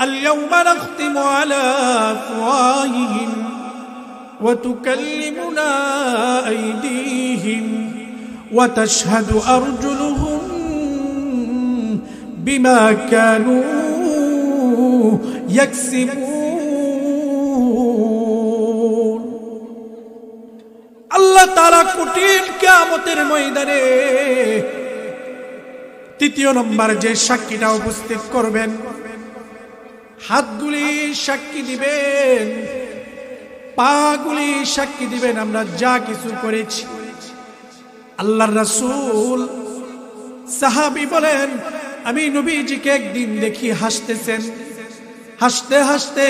اليوم نختم على أفواههم وتكلمنا أيديهم وتشهد أرجلهم بما كانوا يكسبون আল্লাহ তারা কঠিন কেমতের ময়দানে তৃতীয় নম্বর যে সাক্ষীটা উপস্থিত করবেন হাতগুলি সাক্ষী দিবেন, পাগুলি সাক্ষী দিবেন, আমরা যা কিছু করেছি। আল্লাহর রাসূল, সাহাবি বলেন, আমি নবীজিকে একদিন দেখি হাসতেছেন। হাসতে হাসতে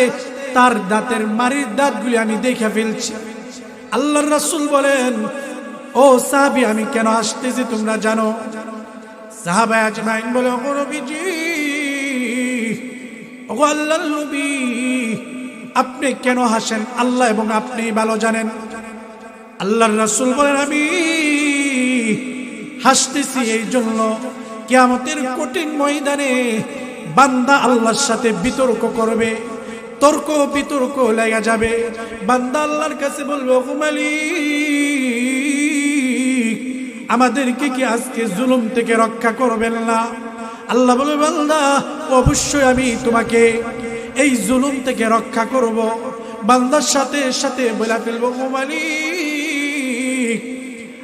তার দাঁতের মারির দাঁতগুলি আমি দেখে ফেলছি। আল্লাহর রাসূল বলেন, ও সাহাবি, আমি কেন হাসতেছি তোমরা জানো? সাহাবা আজমাইন বলে ও নবীজি আপনি কেন হাসেন? আল্লাহ এবং আপনি ভালো জানেন। আল্লাহর রাসূল বলেন, আমি হাসতেছি এই জন্য কিয়ামতের কঠিন ময়দানে বান্দা আল্লাহর সাথে বিতর্ক করবে, তর্ক বিতর্ক লেগে যাবে। বান্দা আল্লাহর কাছে বলবে হুমালি আমাদেরকে কি আজকে জুলুম থেকে রক্ষা করবেন না? আল্লাহ বলে, বান্দা অবশ্যই আমি তোমাকে এই জুলুম থেকে রক্ষা করব। বান্দার সাথে সাথে বলে ফেলব "ও মালিক,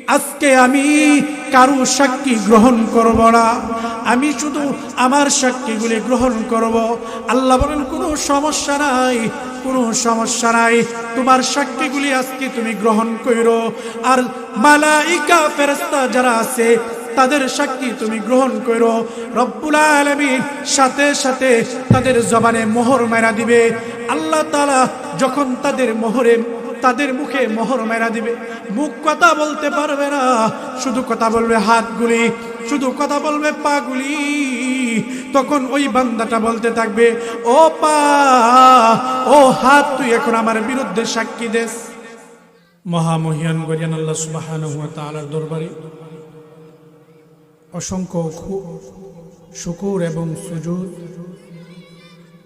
আজকে আমি কারও সাক্ষী গ্রহণ করব না। আমি শুধু আমার সাক্ষীগুলি গ্রহণ করব। আল্লাহ বলেন, কোনো সমস্যা নাই, কোনো সমস্যা নাই। তোমার সাক্ষীগুলি আজকে তুমি গ্রহণ করো আর মালাইকা ফেরেস্তা যারা আছে তাদের সাক্ষী তুমি গ্রহণ করো। রব্বুল সাথে সাথে তাদের জবানে মোহর মেরা দিবে। আল্লাহ তালা যখন তাদের মোহরে, তাদের মুখে মোহর মেরা দিবে। মুখ কথা বলতে পারবে না, শুধু কথা বলবে হাতগুলি, শুধু কথা বলবে পাগুলি। তখন ওই বান্দাটা বলতে থাকবে, ও পা, ও হাত, তুই এখন আমার বিরুদ্ধে সাক্ষী দেশ মহামহিয়ান গরিয়ান আল্লাহ তালার দরবারে অসংখ্য শুকুর এবং সুজুদ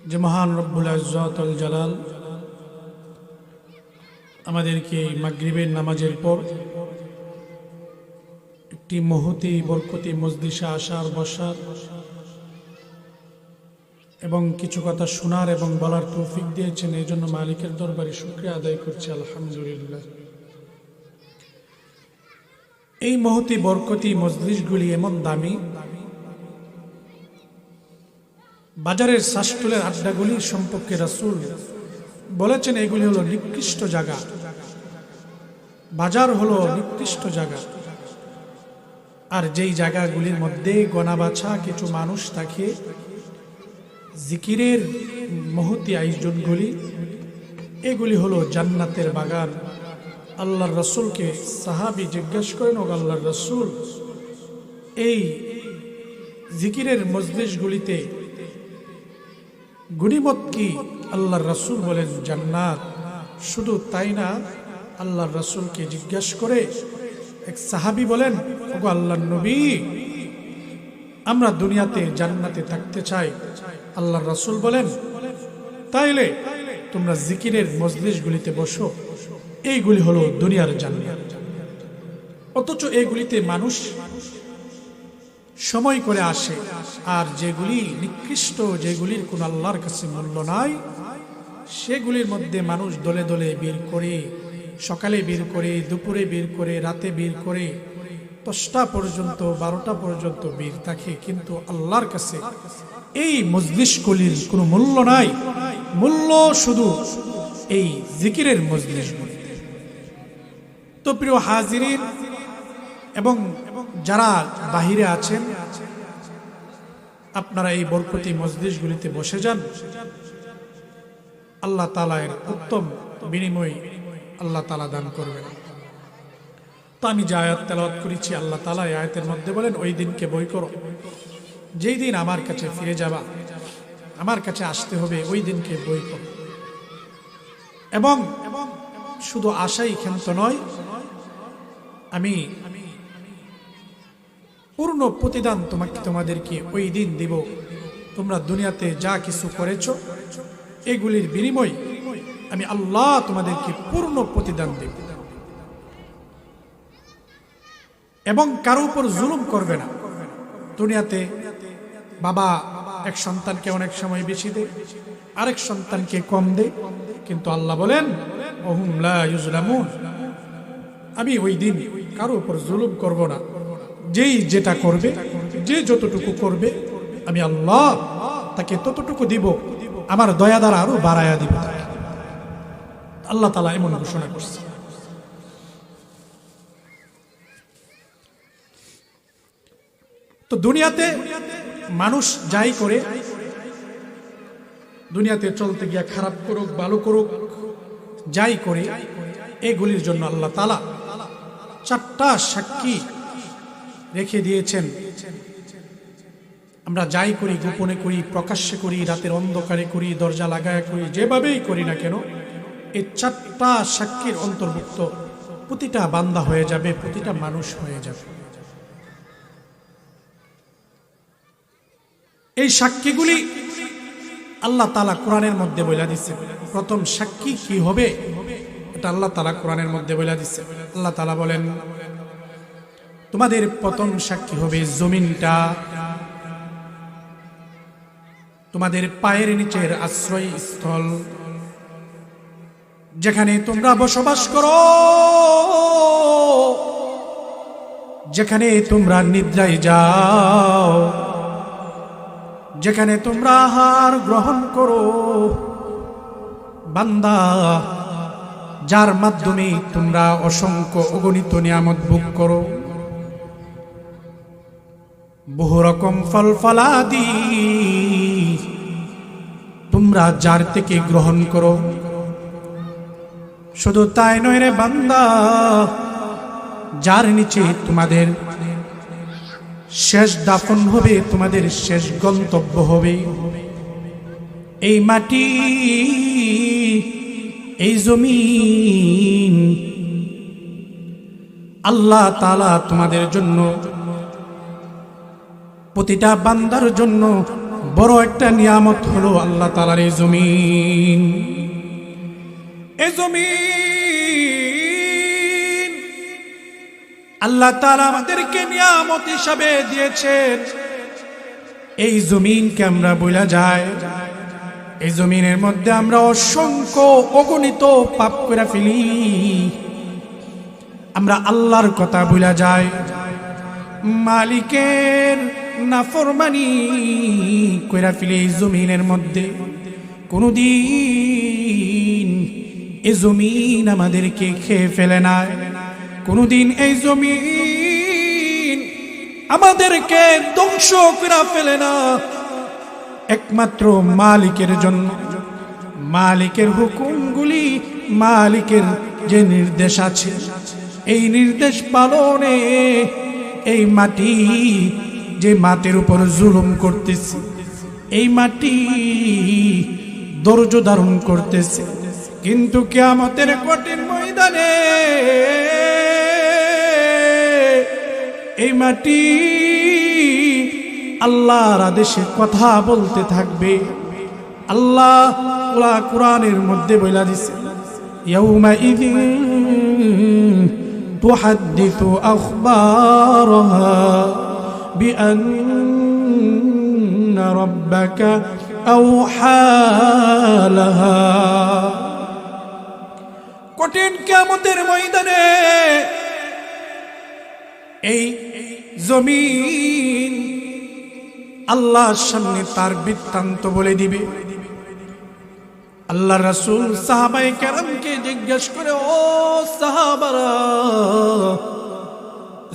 যে মহান রব্বুল আজ্জাতুল জালাল আমাদেরকে মাগরিবের নামাজের পর একটি মহতি বরকতি মজদিসা আসার, বসার এবং কিছু কথা শোনার এবং বলার তৌফিক দিয়েছেন। এই জন্য মালিকের দরবারে শুক্রিয়া আদায় করছি, আলহামদুলিল্লাহ। এই মহতি বরকতি মজলিসগুলি এমন দামি। বাজারের শাসটুলের আড্ডাগুলি সম্পর্কে রাসুল বলেছেন, এগুলি হলো নিকৃষ্ট জায়গা। বাজার হলো নিকৃষ্ট জায়গা। আর যেই জায়গাগুলির মধ্যে গণাবাছা কিছু মানুষ থাকে, জিকিরের মহতি আয়োজনগুলি, এগুলি হলো জান্নাতের বাগান। আল্লাহর রসুলকে সাহাবি জিজ্ঞেস করেন ও আল্লাহর রসুল, এই জিকিরের মজলিশগুলিতে গনিমত কি? আল্লাহর রসুল বলেন, জান্নাত। শুধু তাই না, আল্লাহর রসুলকে জিজ্ঞেস করে এক সাহাবি বলেন, ওগো আল্লাহর নবী, আমরা দুনিয়াতে জান্নাতে থাকতে চাই। আল্লাহর রসুল বলেন, তাইলে তোমরা জিকিরের মজলিশগুলিতে বসো। এইগুলি হলো দুনিয়ার জান্নাত। অথচ এইগুলিতে মানুষ সময় করে আসে, আর যেগুলি নিকৃষ্ট, যেগুলির কোন আল্লাহর কাছে মূল্য নাই, সেগুলির মধ্যে মানুষ দলে দলে বের করে, সকালে বের করে, দুপুরে বের করে, রাতে বের করে, দশটা পর্যন্ত, বারোটা পর্যন্ত বের থাকে। কিন্তু আল্লাহর কাছে এই মজলিশগুলির কোনো মূল্য নাই। মূল্য শুধু এই জিকিরের মজলিসগুলি তো প্রিয় হাজিরিন এবং যারা বাহিরে আছেন, আপনারা এই বরকতি মজলিসগুলিতে বসে যান। আল্লাহ তালা এর উত্তম বিনিময় আল্লাহ তালা দান করবেন। তো আমি যে আয়াত তেলাওয়াত করেছি, আল্লাহ তালা এই আয়াতের মধ্যে বলেন, ওই দিনকে বই করো। যেই দিন আমার কাছে ফিরে যাবা, আমার কাছে আসতে হবে, ওই দিনকে বই করো। এবং শুধু আশাই ক্ষান্ত নয় আমি পূর্ণ প্রতিদান তোমাকে তোমাদেরকে ওই দিন দিব। তোমরা দুনিয়াতে যা কিছু করেছ, এগুলির বিনিময় আমি আল্লাহ তোমাদেরকে পূর্ণ প্রতিদান দেব। এবং কারও উপর জুলুম করবে না। দুনিয়াতে বাবা এক সন্তানকে অনেক সময় বেশি দেয় আরেক সন্তানকে কম দেয় কিন্তু আল্লাহ বলেন আমি ওই দিন কারও উপর জুলুম করব না। যেই যেটা করবে, যে যতটুকু করবে, আমি আল্লাহ তাকে ততটুকু দিব, আমার দয়া দ্বারা আরও বাড়ায়া দিব। আল্লাহ তালা এমন ঘোষণা করছে। তো দুনিয়াতে মানুষ যাই করে, দুনিয়াতে চলতে গিয়া খারাপ করুক, ভালো করুক, যাই করে, এগুলির জন্য আল্লাহ তালা চারটা সাক্ষী রেখে দিয়েছেন। আমরা যাই করি, গোপনে করি, প্রকাশ্যে করি, রাতের অন্ধকারে করি, দরজা লাগায় করি, যেভাবেই করি না কেন, এই চারটা সাক্ষীর অন্তর্ভুক্ত প্রতিটা বান্দা হয়ে যাবে, প্রতিটা মানুষ হয়ে যাবে। এই সাক্ষীগুলি আল্লাহ তালা কোরআনের মধ্যে বলে দিচ্ছে প্রথম সাক্ষী কি হবে? এটা আল্লাহ তালা কোরআনের মধ্যে বলে দিচ্ছে আল্লাহ তালা বলেন, তোমাদের প্রথম সাক্ষী হবে জমিনটা। তোমাদের পায়ের নিচের আশ্রয় স্থল যেখানে তোমরা বসবাস করো, যেখানে তোমরা নিদ্রায় যাও, যেখানে তোমরা আহার গ্রহণ করো, বান্দা যার মাধ্যমে তোমরা অসংখ্য অগণিত নিয়ামত ভোগ করো। বহু রকম ফল ফলাদি তোমরা যার থেকে গ্রহণ করো। শুধু তাই নয় রে বান্দা, যার নিচে তোমাদের শেষ দাফন হবে, তোমাদের শেষ গন্তব্য হবে। এই মাটি এই জমিন আল্লাহ তালা তোমাদের জন্য, প্রতিটা বান্দার জন্য বড় একটা নিয়ামত হলো আল্লাহ তালার এই জমিন। এই জমিন আল্লাহ তালা আমাদেরকে নিয়ামত হিসাবে দিয়েছেন। এই জমিনকে আমরা বলা যায়। এই জমিনের মধ্যে আমরা অসংখ্য অগণিত পাপ করে ফেলি। আমরা আল্লাহর কথা বলা যায় মালিকের নাফরমানি কইরা ফেলি এই জমিনের মধ্যে। কোনদিন এই জমিন আমাদেরকে খেয়ে ফেলে না কোনদিন এই জমিন আমাদেরকে ধ্বংস করে ফেলে না। একমাত্র মালিকের জন্য। মালিকের হুকুমগুলি মালিকের যে নির্দেশ আছে, এই নির্দেশ পালনে এই মাটি যে মাটির উপর জুলুম করতেছে, এই মাটি ধৈর্য ধারণ করতেছে। কিন্তু কেয়ামতের কঠিন ময়দানে এই মাটি আল্লাহর আদেশে কথা বলতে থাকবে আল্লাহ ওরা কোরআনের মধ্যে বইলা দিছে يومئذ تحدث أخبارها بأن ربك أوحى لها কঠিন কেমতের ময়দানে এই জমিন আল্লাহর সামনে তার বৃত্তান্ত বলে দিবে। আল্লাহ রাসূল সাহাবাই কেরামকে জিজ্ঞেস করে, ও সাহাবারা,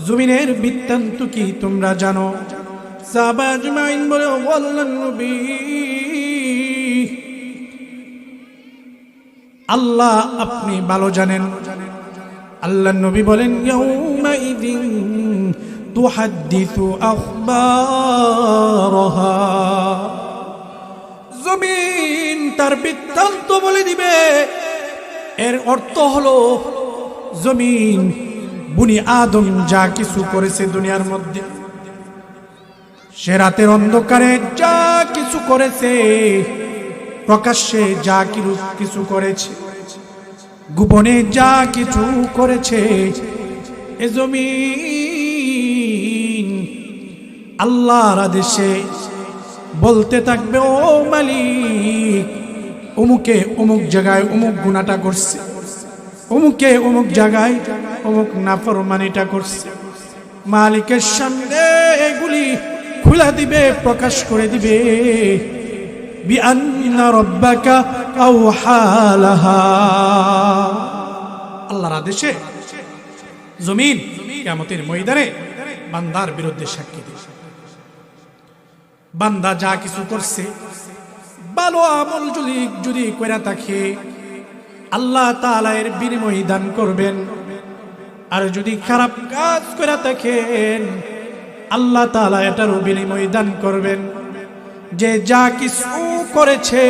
জমিনের বৃত্তান্ত কি তোমরা জানো? বলে আল্লাহ আপনি ভালো জানেন। আল্লাহ নবী বলেন তুহাদ্দিথু আখবারহা জমিন তার বৃত্তান্ত বলে দিবে। এর অর্থ হলো, জমিন বুনি আদম যা কিছু করেছে দুনিয়ার মধ্যে। সে রাতের অন্ধকারে যা কিছু করেছে, প্রকাশ্যে যা কিছু করেছে, গোপনে যা কিছু করেছে, এ জমিন আল্লাহর আদেশে বলতে থাকবে, ও মালিক, অমুকে অমুক জায়গায় অমুক গুণাটা করছে, অমুকে অমুক জায়গায় অমুক নাফরমানিটা করছে। মালিকের সামনে এগুলি খুলে দিবে, প্রকাশ করে দিবে। আল্লাহর আদেশে জমিন কিয়ামতের ময়দানে বান্দার বিরুদ্ধে সাক্ষী দিবে। বান্দা যা কিছু করছে, ভালো আমল যদি যদি করে থাকে, আল্লাহ তাআলা এর বিনিময় দান করবেন। আর যদি খারাপ কাজ করে থাকেন, আল্লাহ তাআলা এটারও বিনিময় দান করবেন। যে যা কিছু করেছে,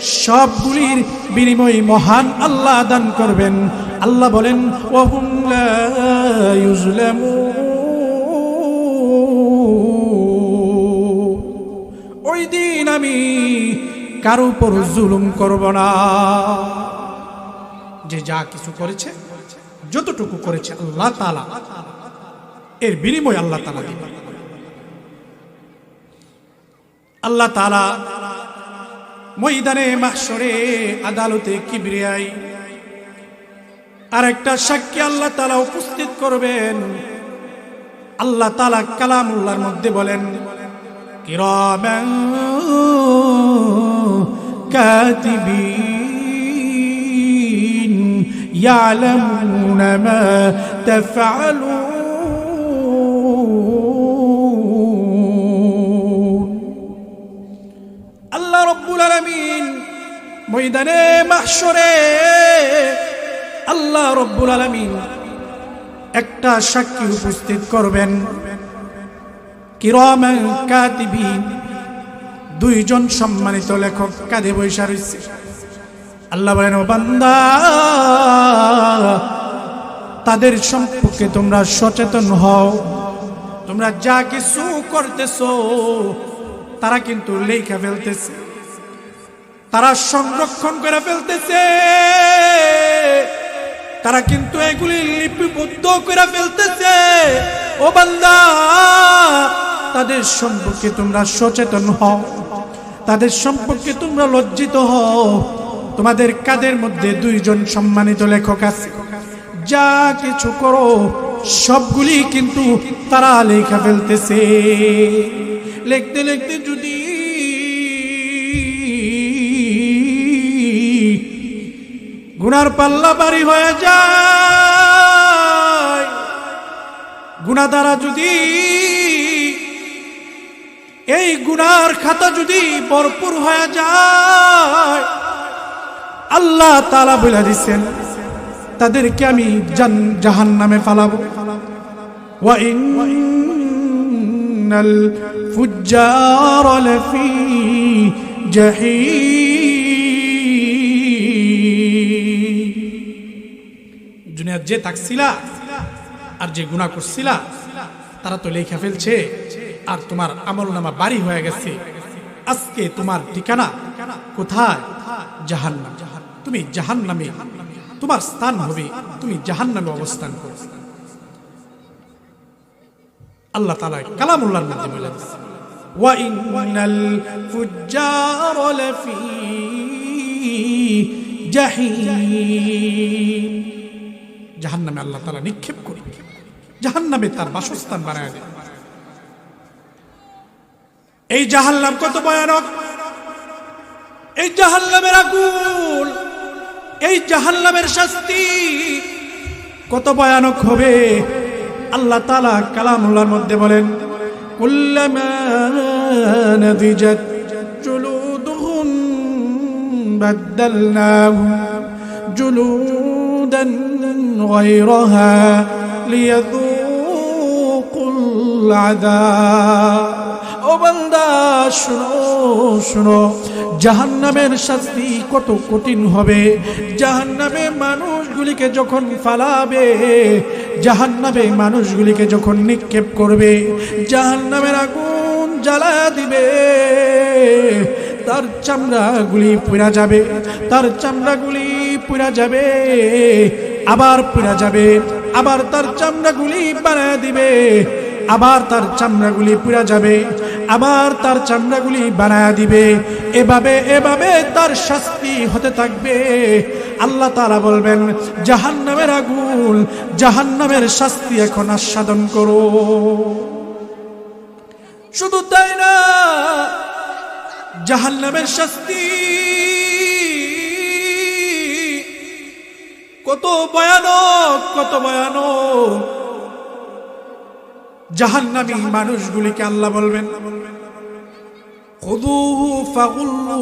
সবগুলির বিনিময় মহান আল্লাহ দান করবেন। আল্লাহ বলেন, ওহুম লা ইউজলামুন। ওই দিন আমি কারও উপর জুলুম করব না। যে যা কিছু করেছে, যতটুকু করেছে আল্লাহ তালা এর বিনিময় আল্লাহ তালা আল্লাহ তালা ময়দানে মাসরে আদালতে কিবরিয়াই আর একটা সাক্ষী আল্লাহ তালা উপস্থিত করবেন। আল্লাহ তালা কালামুল্লাহর মধ্যে বলেন কিরামান কাতিবিন يعلمون ما تفعلون আল্লাহ রব্বুল আলামিন ময়দানে মাহশরে আল্লাহ রব্বুল আলামিন একটা সাক্ষী উপস্থিত করবেন দুইজন সম্মানিত লেখক কাঁধে বৈশা রয়েছে। আল্লাহ বলেন বান্দা, তাদের সম্পর্কে তোমরা সচেতন হও। তোমরা যা কিছু করতেছো, তারা কিন্তু লেখা ফেলতেছে। তারা সংরক্ষণ করে ফেলতেছে। তারা কিন্তু এগুলি লিপিবদ্ধ করে ফেলতেছে। ও বান্দা তাদের সম্পর্কে তোমরা সচেতন হও। তাদের সম্পর্কে তোমরা লজ্জিত হও। তোমাদের কাদের মধ্যে দুইজন সম্মানিত লেখক আছে? যা কিছু করো, সবগুলি কিন্তু তারা লেখা ফেলতেছে। লিখতে লিখতে যদি গুনার পাল্লা বাড়ি হয়ে যায় গুণা দ্বারা যদি এই গুনার খাতা যদি ভরপুর হয়ে যায়, আল্লাহ তালা বলে দিচ্ছেন তাদেরকে আমি জাহান নামে ফালাবো। জুনিয়ার যে থাকছিলা আর যে গুণা করছিলা তারা তো লেখা ফেলছে। আর তোমার আমল নামা বাড়ি হয়ে গেছে। আজকে তোমার ঠিকানা কোথায়? জাহান্নাম। তুমি জাহান নামে তোমার স্থান হবে, তুমি জাহান নামে অবস্থান করো। আল্লাহ তালা কালামুল্লার মধ্যে বলে জাহান নামে আল্লাহ তালা নিক্ষেপ করি জাহান নামে তার বাসস্থান বানায় দেয়। এই জাহান্নাম কত ভয়ানক? এই জাহান্নামের আগুন, এই জাহান্নামের শাস্তি কত ভয়ানক হবে? আল্লাহ তালা কালামুল্লার মধ্যে বলেন, কুল্লামা নাদিজাত জুলুদুহুম বাদদালনাহুম ও বান্দা, শুনো শুনো। জাহান্নামের শাস্তি কত কঠিন হবে। জাহান্নামে মানুষগুলিকে যখন ফালাবে, জাহান্নামে মানুষগুলিকে যখন নিক্ষেপ করবে, জাহান্নামের আগুন জ্বালা দিবে, তার চামড়াগুলি পুরা যাবে, তার চামড়াগুলি পুরা যাবে, আবার পুরা যাবে, আবার তার চামড়াগুলি বানায় দিবে, আবার তার চামড়াগুলি পুরা যাবে। আবার তার চামড়াগুলি বানায় দিবে। এভাবে এভাবে তার শাস্তি হতে থাকবে। আল্লাহ তারা বলবেন, জাহান্নামের আগুন, জাহান্নামের শাস্তি এখন আস্বাদন করো। শুধু তাই না, জাহান্নামের শাস্তি কত ভয়ানক কত ভয়ানক। জাহান্নামী মানুষগুলিকে আল্লাহ বলবেন খুদুহু ফাগুল্লু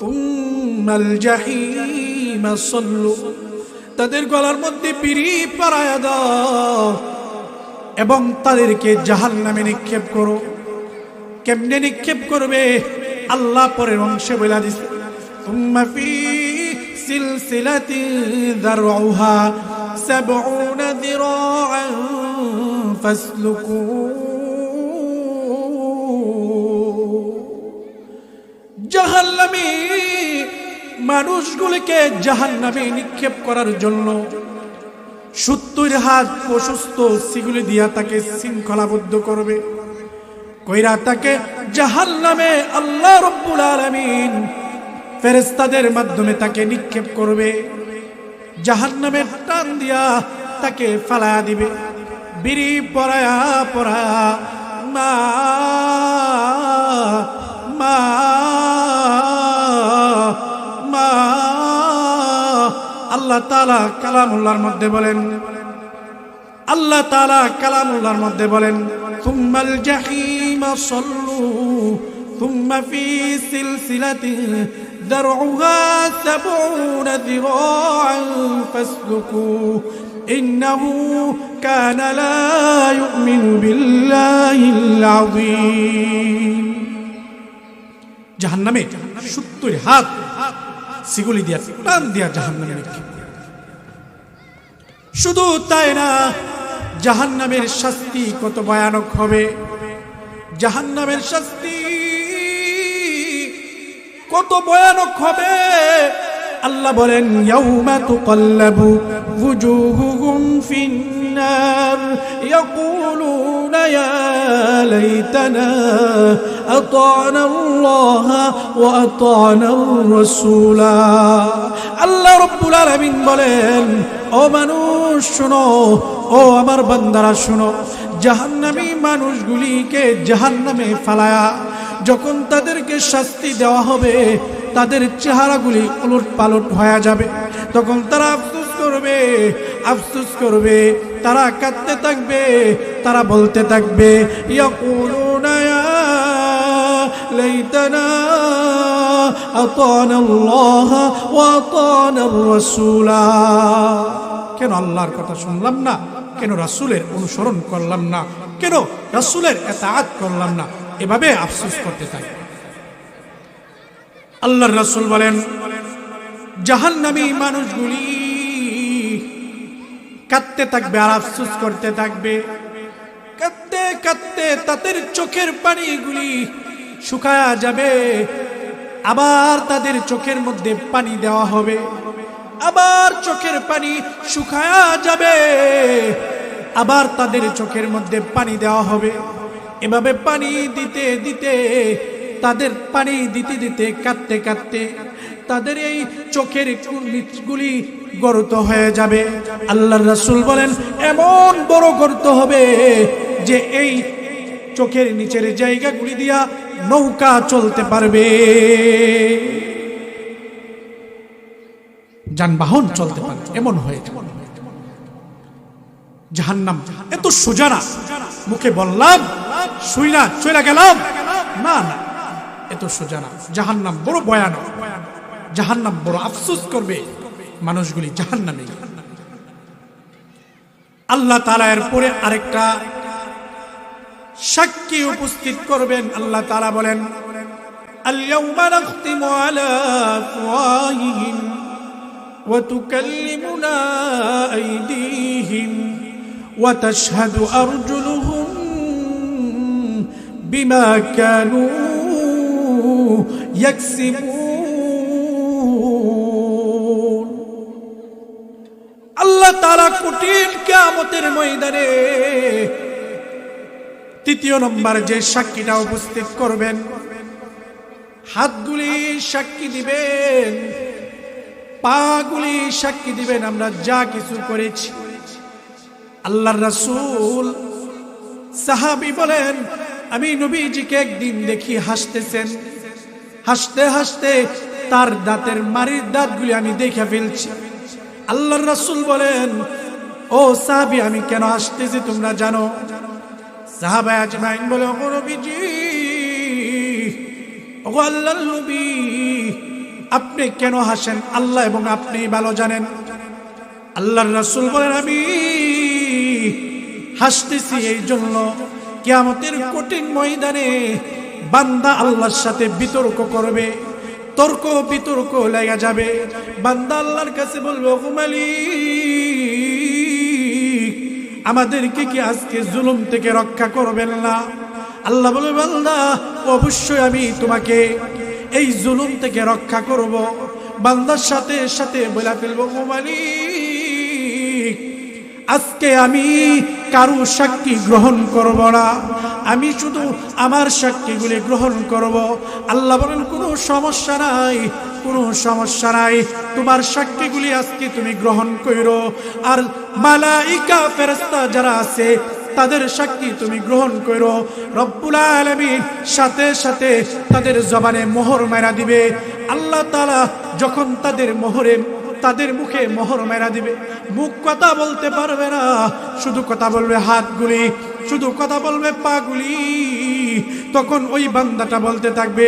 তুম্মাল জাহিমা সল্লু তাদের গলার মধ্যে পিড়ি পারায়া দাও এবং তাদেরকে জাহান্নামে নিক্ষেপ করো কেমনে নিক্ষেপ করবে আল্লাহ পরের অংশে বলে দিছে ثم في سلسلة ذرعها سبعون ذراعا فاسلكوه জাহান্নামী মানুষগুলিকে জাহান্নামে নিক্ষেপ করার জন্য সত্তর হাত প্রশস্ত সিগুলি দিয়া তাকে শৃঙ্খলাবদ্ধ করবে। কইরা তাকে জাহাল নামে আল্লাহ রব্বুল আলমিন ফেরেস্তাদের মাধ্যমে তাকে নিক্ষেপ করবে। জাহান নামে টান দিয়া তাকে ফালায়া দিবে। বিড়ি পরায়া মা মা মা আল্লাহ তালা কালামুল্লার মধ্যে বলেন, আল্লাহ তালা কালামুল্লার মধ্যে বলেন জাহান্নামে 70 হাত সিগুলি দিয়া টান দিয়া জাহান্নামে নিক্ষেপ শুধু তাই না, জাহান্নামের শাস্তি কত ভয়ানক হবে। জাহান্নামের শাস্তি কত ভয়ানক হবে। আল্লাহ বলেন, ইয়াউমা তুকাল্লাবু wujuhuhum ফিন্নার ইয়াকুলুনা ইয়া লাইতানা আতানা আল্লাহ ওয়া আতানা রাসূলা আল্লাহ রাব্বুল আলামিন বলেন, ও মানুষ, শোনো। ও আমার বান্দারা, শোনো। জাহান্নামী মানুষগুলিকে জাহান্নামে ফালায়া, যখন তাদেরকে শাস্তি দেওয়া হবে, তাদের চেহারাগুলি উলট পালট হয়ে যাবে। তখন তারা আফসোস করবে আফসোস করবে। তারা কাঁদতে থাকবে, তারা বলতে থাকবে কেন আল্লাহর কথা শুনলাম না? কেন রাসূলের অনুসরণ করলাম না? কেন রাসূলের এতাআত করলাম না? এভাবে আফসোস করতে থাকে। আল্লাহর রাসূল বলেন, জাহান্নামী মানুষগুলি কাঁদতে থাকবে, আর আফসোস করতে থাকবে। কাঁদতে কাঁদতে তাদের চোখের পানিগুলি শুকায়া যাবে। আবার তাদের চোখের মধ্যে পানি দেওয়া হবে। আবার চোখের পানি শুকায়া যাবে। আবার তাদের চোখের মধ্যে পানি দেওয়া হবে। এভাবে পানি দিতে দিতে তাদের পানি দিতে দিতে কাঁদতে কাঁদতে তাদের এই চোখের গুলি গর্ত হয়ে যাবে। আল্লাহ রাসূল বলেন, এমন বড় গর্ত হবে যে এই চোখের নিচের জায়গাগুলি দিয়া নৌকা চলতে পারবে। যানবাহন চলতে পারবে। এমন হয়ে জাহান্নাম, এত সোজা না। মুখে বললাম শুই না চলে গেলাম। না না, এত সোজা না। জাহান্নাম, বড় ভয়ানক। জাহান্নাম বড় আফসোস করবে মানুষগুলি জাহান্নামে আল্লাহ তালা এর পরে আরেকটা সাক্ষী উপস্থিত করবেন আল্লাহ তালা বলেন اليوم نختم على أفواههم وتكلمنا أيديهم وتشهد أرجلهم বিমা কানু ইয়াকসিবুন আল্লাহ তাআলা কঠিন কিয়ামতের ময়দানে তৃতীয় নম্বর যে সাক্ষীটা উপস্থিত করবেন, হাতগুলি সাক্ষী দিবেন, পাগুলি সাক্ষী দিবেন, আমরা যা কিছু করেছি। আল্লাহর রাসূল সাহাবি বলেন, আমি নবীজিকে একদিন দেখি হাসতেছেন। হাসতে হাসতে তার দাঁতের মারির দাঁতগুলি আমি দেখে ফেলছি। আল্লাহর রাসুল বলেন, ও সাহাবি, আমি কেন হাসতেছি তোমরা জানো? সাহাবা আজমাইন বলে আপনি কেন হাসেন? আল্লাহ এবং আপনি ভালো জানেন। আল্লাহর রাসূল বলেন, আমি হাসতেছি এই জন্য কিয়ামতের কঠিন ময়দানে বান্দা আল্লাহর সাথে বিতর্ক করবে। তর্ক বিতর্ক লেগে যাবে। বান্দা আল্লাহর কাছে বলব হুমালি আমাদেরকে কি আজকে জুলুম থেকে রক্ষা করবেন না? আল্লাহ বলে বান্দা, অবশ্যই আমি তোমাকে এই জুলুম থেকে রক্ষা করব। বান্দার সাথে সাথে বলে ফেলব "ও মালিক আজকে আমি কারু সাক্ষী গ্রহণ করব না। আমি শুধু আমার সাক্ষীগুলি গ্রহণ করব। আল্লাহ বলেন, কোনো সমস্যা নাই, কোনো সমস্যা নাই। তোমার সাক্ষীগুলি আজকে তুমি গ্রহণ করো আর মালাইকা ফেরেস্তা যারা আছে, তাদের সাক্ষী তুমি গ্রহণ করো রব্বুল আলমীর সাথে সাথে তাদের জবানে মোহর মেরা দিবে। আল্লাহ তালা যখন তাদের মোহরে তাদের মুখে মোহর মেরা দিবে। মুখ কথা বলতে পারবে না, শুধু কথা বলবে হাতগুলি, শুধু কথা বলবে পাগুলি। তখন ওই বান্দাটা বলতে থাকবে,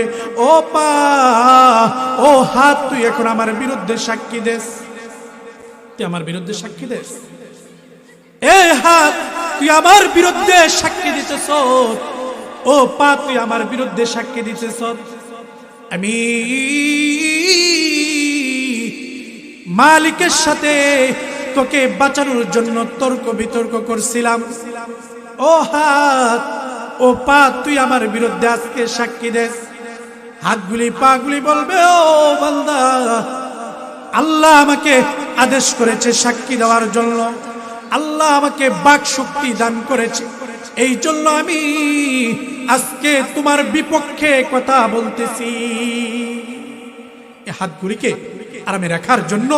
ও পা, ও হাত, তুই এখন আমার বিরুদ্ধে সাক্ষী দেস। তুই আমার বিরুদ্ধে সাক্ষী দেস। এ হাত, তুই আমার বিরুদ্ধে সাক্ষী দিতেছ। ও পা, তুই আমার বিরুদ্ধে সাক্ষী দিতেছ। আমি মালিকের সাথে তোকে বাঁচানোর জন্য তর্ক বিতর্ক করছিলাম। ও হাত, ও পা, তুই আমার বিরুদ্ধে আজকে সাক্ষী দে। হাতগুলি, পাগুলি বলবে, ও বান্দা, আল্লাহ আমাকে আদেশ করেছে সাক্ষী দেওয়ার জন্য। আল্লাহ আমাকে বাক শক্তি দান করেছে। এই জন্য আমি আজকে তোমার বিপক্ষে কথা বলতেছি। হাতগুলিকে আরামে রাখার জন্য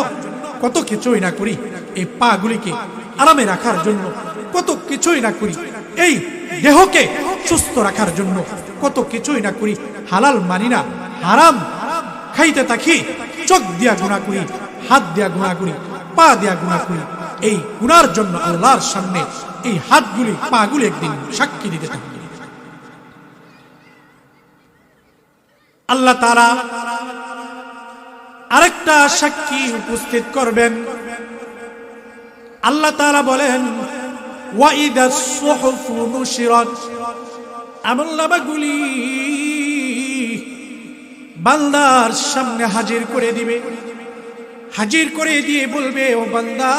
কত কিছুই না করি। এই পা গুলিকে আরামে রাখার জন্য কত কিছুই না করি। এই দেহকে সুস্থ রাখার জন্য কত কিছুই না করি। হালাল মানি না, হারাম খাইতে থাকি, চোখ দিয়া গুণা করি, হাত দিয়া গুণা করি, পা দিয়া গুণা করি। এই গুনার জন্য আল্লাহর সামনে এই হাতগুলি, পাগুলি একদিন সাক্ষী দিতে থাকবে আল্লাহ তারা আরেকটা সাক্ষী উপস্থিত করবেন আল্লাহ তারা বলেন ওয়াইদা সুহুফু নুশিরাত আমলনামাগুলি বান্দার সামনে হাজির করে দিবে হাজির করে দিয়ে বলবে ও বান্দা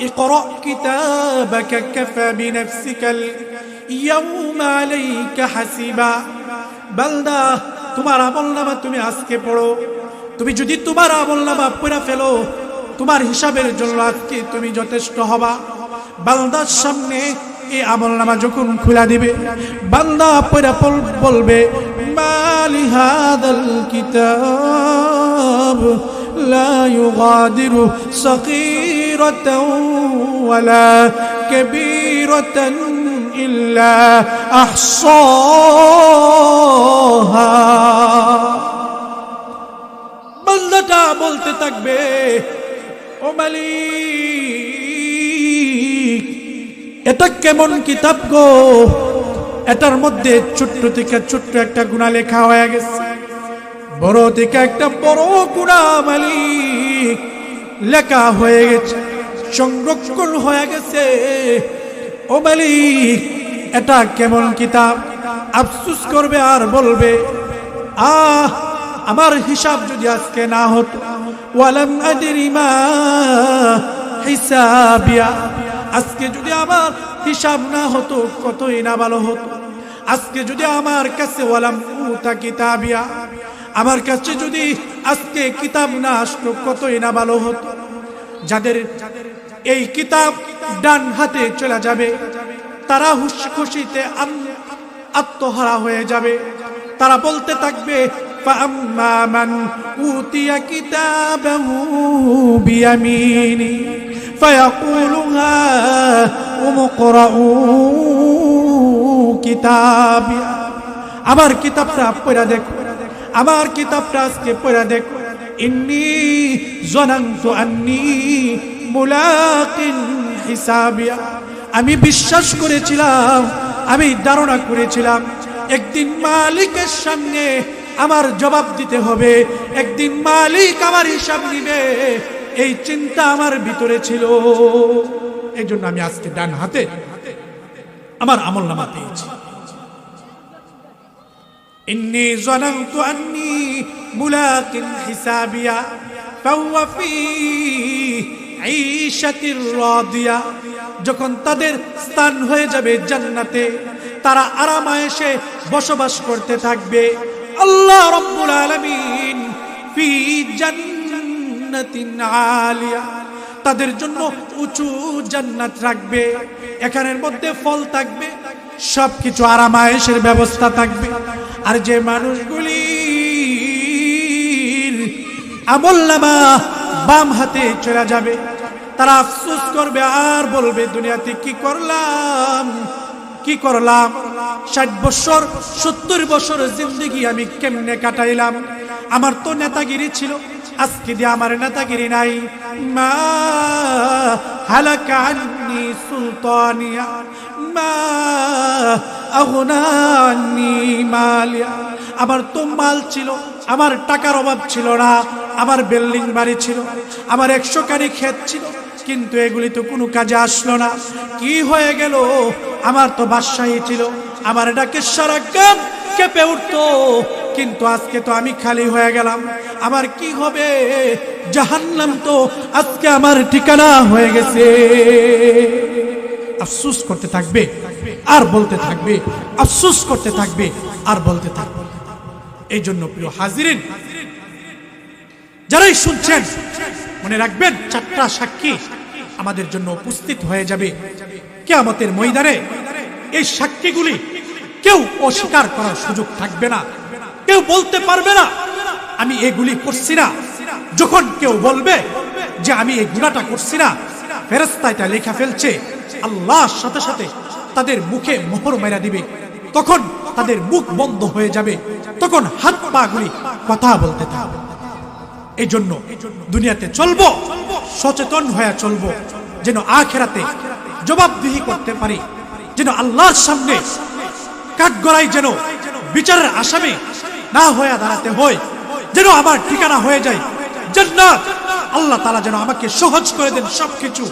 اقرأ كتابك كفى بنفسك اليوم عليك حسيبا বান্দা তোমার আমল নামা তুমি আজকে পড়ো তুমি যদি তোমার আমল নামা পড়া ফেলো, তোমার হিসাবের জন্য আজকে তুমি যথেষ্ট হবা? বালদার সামনে এই আমল নামা যখন খুলা দিবে, বান্দা পড়া বলবে মালিহাদাল ইল্লা আহসাহা। বান্দাটা বলতে থাকবে, ও মালিক, এটা কেমন কিতাব গো? এটার মধ্যে ছোট্ট থেকে ছোট্ট একটা গুণা লেখা হয়ে গেছে। বড় থেকে একটা বড় গুণা মালিক, লেখা হয়ে গেছে, সংরক্ষণ হয়ে গেছে। ও মালিক, এটা কেমন কিতাব? আফসুস করবে আর বলবে, আহ আমার হিসাব যদি আজকে না হতো, ওয়ালাম আদিরি মা হিসাবিয়া। আজকে যদি আমার হিসাব না হতো, কতই না ভালো হতো। আজকে যদি আমার কাছে ওয়ালাম উতা কিতাবিয়া, আমার কাছে যদি আজকে কিতাব না আসতো, কতই না ভালো হতো। যাদের এই কিতাব ডান হাতে চলে যাবে, তারা খুশিতে আত্মহারা হয়ে যাবে। তারা বলতে থাকবে فأما من أوتي كتابه بيمينه فيقول هاؤم اقرءوا كتابي আমার কিতাবটা পড়া দেখো আমার কিতাবটা আজকে পড়া দেখো ইন্নি জনান্তু আন্নি মুলাকিন হিসাবিয়া আমি বিশ্বাস করেছিলাম আমি ধারণা করেছিলাম একদিন মালিকের সামনে আমার জবাব দিতে হবে একদিন মালিক আমার হিসাব নিবে এই চিন্তা আমার ভিতরে ছিল এই জন্য আমি আজকে ডান হাতে আমার আমল নামা পেয়েছি إني ظننت أني ملاق حسابيا فهو في عيشة راضية যখন তাদের স্থান হয়ে যাবে জান্নাতে তারা আরামায়েশে বসবাস করতে থাকবে আল্লাহ রব্বুল আলামিন ফি জান্নাতিন আলিয়া, তাদের জন্য উঁচু জান্নাত রাখবে, এখানের মধ্যে ফল থাকবে, সবকিছু আরামায়েশের ব্যবস্থা থাকবে। আর যে মানুষগুলি আমল নামা বাম হাতে চলে যাবে, তারা আফসোস করবে আর বলবে, দুনিয়াতে কি করলাম? কি করলাম? ষাট বছর, সত্তর বছর জিন্দগি আমি কেমনে কাটাইলাম? আমার তো নেতাগিরি ছিল, আজকে দিয়ে আমার নেতাগিরি নাই। মা মা আমার তো মাল ছিল, আমার টাকার অভাব ছিল না, আমার বিল্ডিং বাড়ি ছিল, আমার একশো কানি ক্ষেত ছিল কিন্তু এগুলি তো কোনো কাজে আসলো না। কি হয়ে গেল? আমার তো বাদশাহী ছিল। আমার এটা সারা কাম কেঁপে উঠতো। কিন্তু আজকে তো আমি খালি হয়ে গেলাম। আমার কি হবে? জাহান্নাম তো আজকে আমার ঠিকানা হয়ে গেছে। আফসুস করতে থাকবে, আর বলতে থাকবে, আফসুস করতে থাকবে, আর বলতে থাকবে। এই জন্য প্রিয় হাজিরিন, যারাই শুনছেন, মনে রাখবেন, চারটা সাক্ষী আমাদের জন্য উপস্থিত হয়ে যাবে। কেয়ামতের ময়দানে এই সাক্ষীগুলি কেউ অস্বীকার করার সুযোগ থাকবে না। কেউ বলতে পারবে না, আমি এগুলি করছি না। যখন কেউ বলবে যে আমি এই গুণাটা করছি না ফেরেস্তা এটা লেখা ফেলছে। আল্লাহর সাথে সাথে তাদের মুখে মোহর মেরা দিবে। তখন তাদের মুখ বন্ধ হয়ে যাবে। তখন হাত পা গুলি কথা বলতে থাকবে। এই জন্য দুনিয়াতে চলবো, সচেতন হয়ে চলবো, যেন আখেরাতে জবাবদিহি করতে পারি, যেন আল্লাহর সামনে কাঠগড়াই যেন বিচারের আসামে না হয়ে দাঁড়াতে হয়, যেন আমার ঠিকানা হয়ে যায়। জান্নাত! আল্লাহ তালা যেন আমাকে সহজ করে দেন সবকিছু,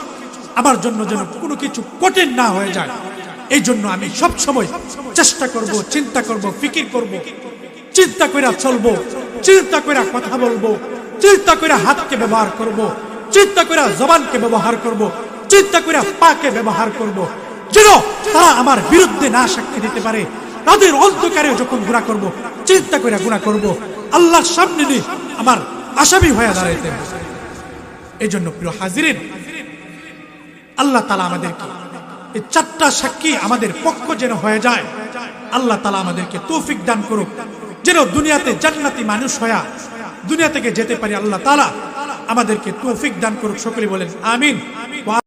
আমার জন্য যেন কোনো কিছু কঠিন না হয়ে যায়। এই জন্য আমি সব সময় চেষ্টা করব, চিন্তা করব, ফিকির করব, চিন্তা করে চলবো, চিন্তা করে কথা বলব চিন্তা করে হাতকে ব্যবহার করব, চিন্তা করে জবানকে ব্যবহার করব, চিন্তা করে পাকে ব্যবহার করব। যেন তারা আমার বিরুদ্ধে না সাক্ষী দিতে পারে, তাদের অন্ধকারে যখন গুণা করব, চিন্তা করে গুণা করব। আল্লাহর সামনে নিয়ে আমার আসামি হয়ে দাঁড়াইতে এই জন্য প্রিয় হাজিরিন, আল্লাহ তালা আমাদেরকে এই চারটা সাক্ষী আমাদের পক্ষ যেন হয়ে যায়, আল্লাহ তালা আমাদেরকে তৌফিক দান করুক। যেন দুনিয়াতে জান্নাতি মানুষ হয়া দুনিয়া থেকে যেতে পারি আল্লাহ তালা আমাদেরকে তৌফিক দান করুক সকলে বলেন আমিন।